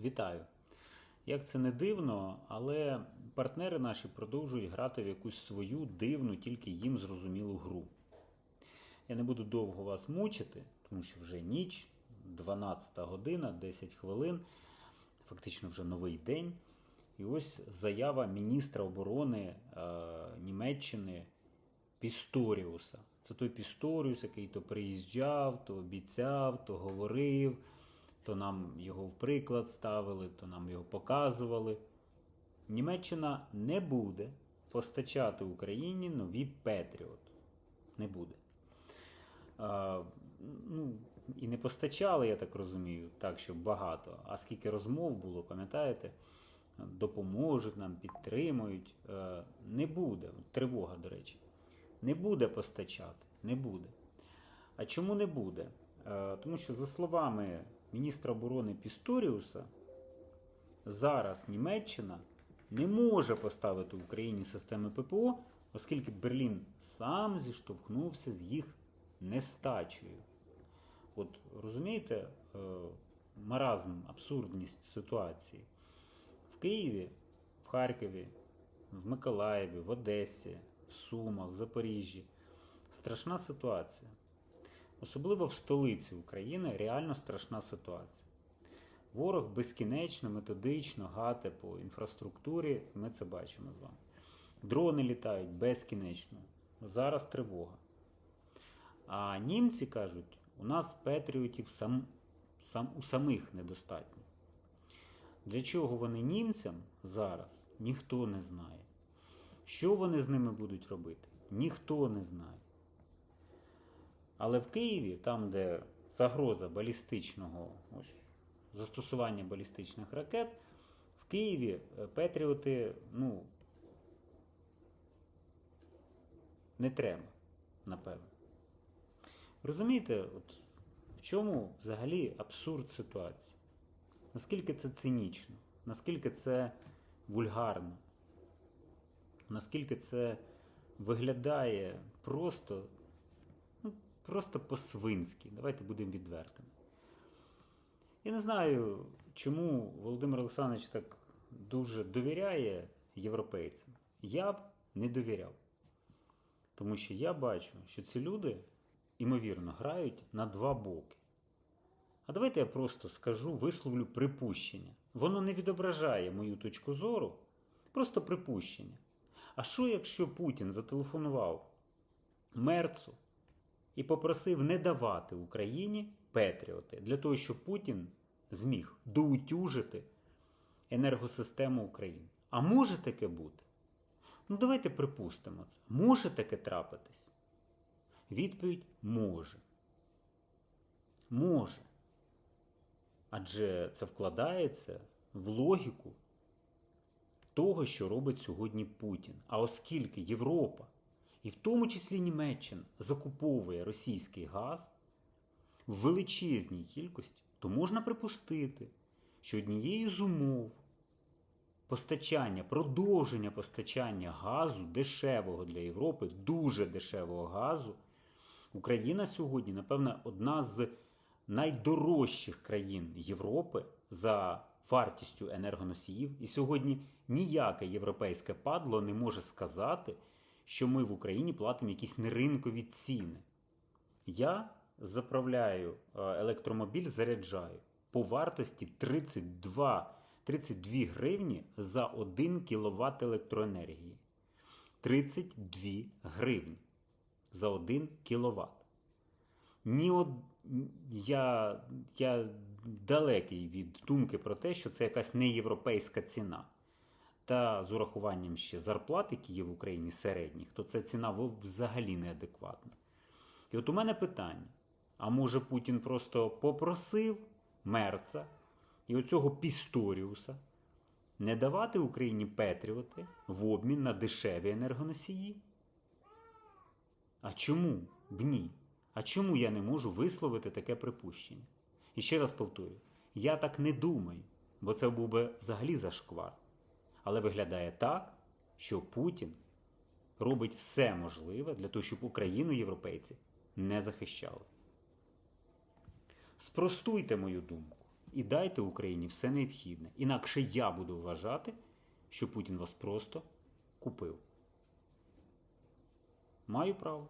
Вітаю! Як це не дивно, але партнери наші продовжують грати в якусь свою дивну, тільки їм зрозумілу гру. Я не буду довго вас мучити, тому що вже ніч, 12 година, 10 хвилин, фактично вже новий день. І ось заява міністра оборони е, Німеччини Пісторіуса. Це той Пісторіус, який то приїжджав, то обіцяв, то говорив, то нам його в приклад ставили, то нам його показували. Німеччина не буде постачати Україні нові Петріот. Не буде. А, ну, і не постачали, я так розумію, так, щоб багато. А скільки розмов було, пам'ятаєте? Допоможуть нам, підтримують. Е, Не буде. Тривога, до речі. Не буде постачати. Не буде. А чому не буде? Е, Тому що, за словами міністра оборони Пісторіуса, зараз Німеччина не може поставити Україні системи ППО, оскільки Берлін сам зіштовхнувся з їх нестачею. От розумієте, е, маразм, абсурдність ситуації. В Києві, в Харкові, в Миколаєві, в Одесі, в Сумах, в Запоріжжі страшна ситуація. Особливо в столиці України реально страшна ситуація. Ворог безкінечно, методично гате по інфраструктурі, ми це бачимо з вами. Дрони літають безкінечно. Зараз тривога. А німці кажуть, у нас патріотів сам, сам, у самих недостатньо. Для чого вони німцям зараз, ніхто не знає. Що вони з ними будуть робити, ніхто не знає. Але в Києві, там, де загроза балістичного ось, застосування балістичних ракет, в Києві е, Петріоти, ну, не треба, напевно. Розумієте, от в чому взагалі абсурд ситуації? Наскільки це цинічно, наскільки це вульгарно, наскільки це виглядає просто, просто по-свинськи. Давайте будемо відвертими. Я не знаю, чому Володимир Олександрович так дуже довіряє європейцям. Я б не довіряв. Тому що я бачу, що ці люди, імовірно, грають на два боки. А давайте я просто скажу, висловлю припущення. Воно не відображає мою точку зору, просто припущення. А що, якщо Путін зателефонував Мерцу і попросив не давати Україні Петріоти для того, щоб Путін зміг доутюжити енергосистему України? А може таке бути? Ну, давайте припустимо це. Може таке трапитись? Відповідь може. Може. Адже це вкладається в логіку того, що робить сьогодні Путін. А оскільки Європа, і в тому числі Німеччина, закуповує російський газ в величезній кількості, то можна припустити, що однією з умов постачання, продовження постачання газу дешевого для Європи, дуже дешевого газу, Україна сьогодні, напевно, одна з найдорожчих країн Європи за вартістю енергоносіїв. І сьогодні ніяке європейське падло не може сказати, що ми в Україні платимо якісь неринкові ціни. Я заправляю е, електромобіль, заряджаю по вартості 32, 32 гривні за 1 кВт електроенергії. 32 гривні за 1 кВт. Ні од... я, я далекий від думки про те, що це якась неєвропейська ціна. Та з урахуванням ще зарплат, які є в Україні середніх, то ця ціна взагалі неадекватна. І от у мене питання: а може Путін просто попросив Мерца і оцього Пісторіуса не давати Україні Петріоти в обмін на дешеві енергоносії? А чому б ні? А чому я не можу висловити таке припущення? І ще раз повторю: я так не думаю, бо це був би взагалі зашквар. Але виглядає так, що Путін робить все можливе для того, щоб Україну європейці не захищали. Спростуйте мою думку. і дайте Україні все необхідне. Інакше я буду вважати, що Путін вас просто купив. Маю право.